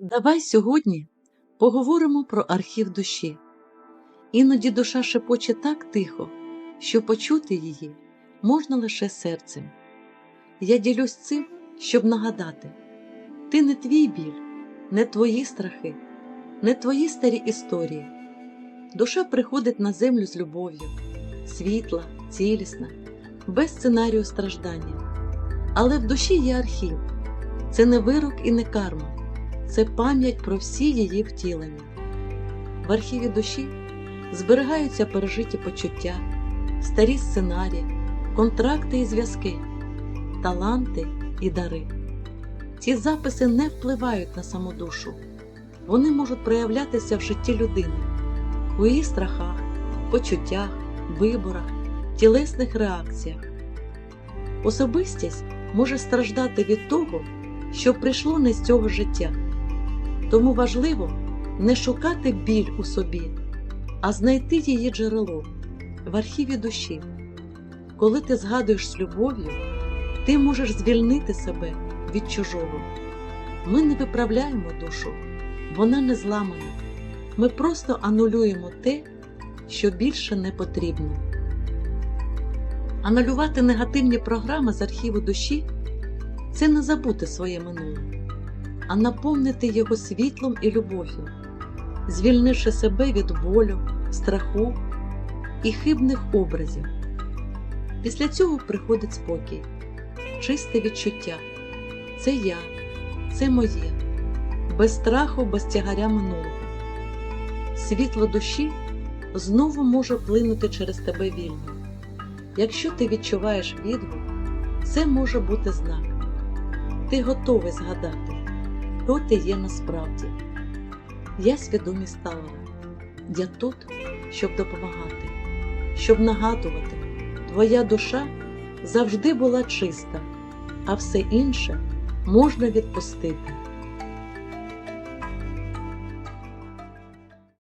Давай сьогодні поговоримо про архів душі. Іноді душа шепоче так тихо, що почути її можна лише серцем. Я ділюсь цим, щоб нагадати: ти не твій біль, не твої страхи, не твої старі історії. Душа приходить на землю з любов'ю, світла, цілісна, без сценарію страждання. Але в душі є архів це не вирок і не карма це пам'ять про всі її втілення. В архіві душі зберігаються пережиті почуття, старі сценарії, контракти і зв'язки, таланти і дари. Ці записи не впливають на саму душу, вони можуть проявлятися в житті людини, у її страхах, почуттях, виборах, тілесних реакціях. Особистість може страждати від того, що прийшло не з цього життя. Тому важливо не шукати біль у собі, а знайти її джерело в архіві душі. Коли ти згадуєш з любов'ю, ти можеш звільнити себе від чужого. Ми не виправляємо душу, вона не зламана. Ми просто анулюємо те, що більше не потрібно. Анулювати негативні програми з архіву душі це не забути своє минуле а наповнити його світлом і любов'ю, звільнивши себе від болю, страху і хибних образів. Після цього приходить спокій, чисте відчуття це я, це моє, без страху, без тягаря минулого. Світло душі знову може плинути через тебе вільно. Якщо ти відчуваєш відгук, це може бути знак. Ти готовий згадати хто ти є насправді. Я свідомість стала. Я тут, щоб допомагати, щоб нагадувати, твоя душа завжди була чиста, а все інше можна відпустити.